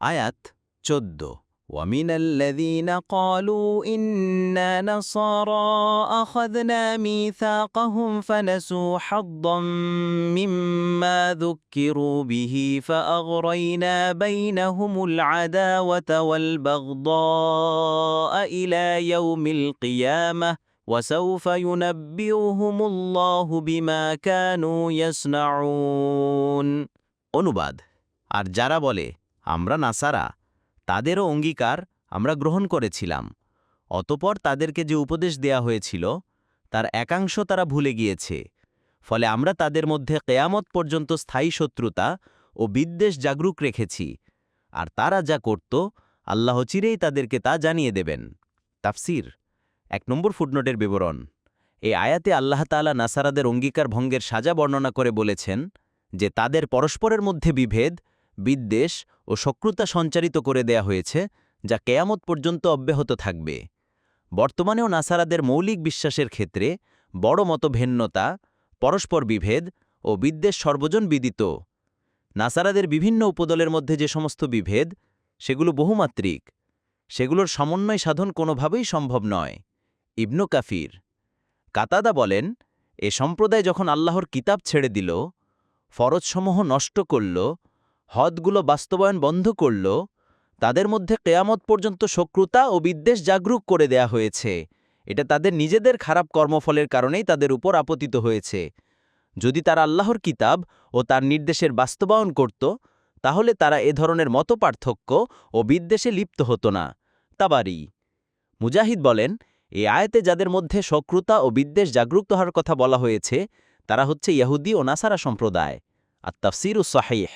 আয়াত চোদ্দ ومن الذين قالوا إنا نصارى أخذنا ميثاقهم فنسوا حظا مما ذكروا به فأغرينا بينهم العداوة والبغضاء إلى يوم القيامة وسوف ينبئهم الله بما كانوا يصنعون অনুবাদ আর যারা বলে আমরা নাসারা। তাদেরও অঙ্গীকার আমরা গ্রহণ করেছিলাম। অতপর তাদেরকে যে উপদেশ দেয়া হয়েছিল, তার একাংশ তারা ভুলে গিয়েছে। ফলে আমরা তাদের মধ্যে কেয়ামত পর্যন্ত স্থায়ী শত্রুতা ও বিদ্বেষ জাগরুক রেখেছি। আর তারা যা করত, আল্লাহ চিরেই তাদেরকে তা জানিয়ে দেবেন। তাফসির, এক নম্বর ফুটনোটের বিবরণ। এই আয়াতে আল্লাহ তাআলা নাসারাদের অঙ্গীকার ভঙ্গের সাজা বর্ণনা করে বলেছেন যে তাদের পরস্পরের মধ্যে বিভেদ বিদ্বেষ ও শক্রুতা সঞ্চারিত করে দেয়া হয়েছে, যা কেয়ামত পর্যন্ত অব্যাহত থাকবে। বর্তমানেও নাসারাদের মৌলিক বিশ্বাসের ক্ষেত্রে বড় মতভেন্নতা, পরস্পর বিভেদ ও বিদ্বেষ সর্বজন বিদিত। নাসারাদের বিভিন্ন উপদলের মধ্যে যে সমস্ত বিভেদ, সেগুলো বহুমাত্রিক। সেগুলোর সমন্বয় সাধন কোনোভাবেই সম্ভব নয়। ইবনু কাফির। কাতাদা বলেন, এ সম্প্রদায় যখন আল্লাহর কিতাব ছেড়ে দিল, ফরজসমূহ নষ্ট করল হদগুলো বাস্তবায়ন বন্ধ করল, তাদের মধ্যে কেয়ামত পর্যন্ত শক্রুতা ও বিদ্বেষ জাগরুক করে দেয়া হয়েছে। এটা তাদের নিজেদের খারাপ কর্মফলের কারণেই তাদের উপর আপতিত হয়েছে। যদি তারা আল্লাহর কিতাব ও তার নির্দেশের বাস্তবায়ন করত, তাহলে তারা এ ধরনের মত পার্থক্য ও বিদ্বেষে লিপ্ত হতো না। তাবারি। মুজাহিদ বলেন এই আয়তে যাদের মধ্যে শক্রুতা ও বিদ্বেষ জাগরুক হওয়ার কথা বলা হয়েছে, তারা হচ্ছে ইয়াহুদি ও নাসারা সম্প্রদায়। আর তাফসির সাহিহ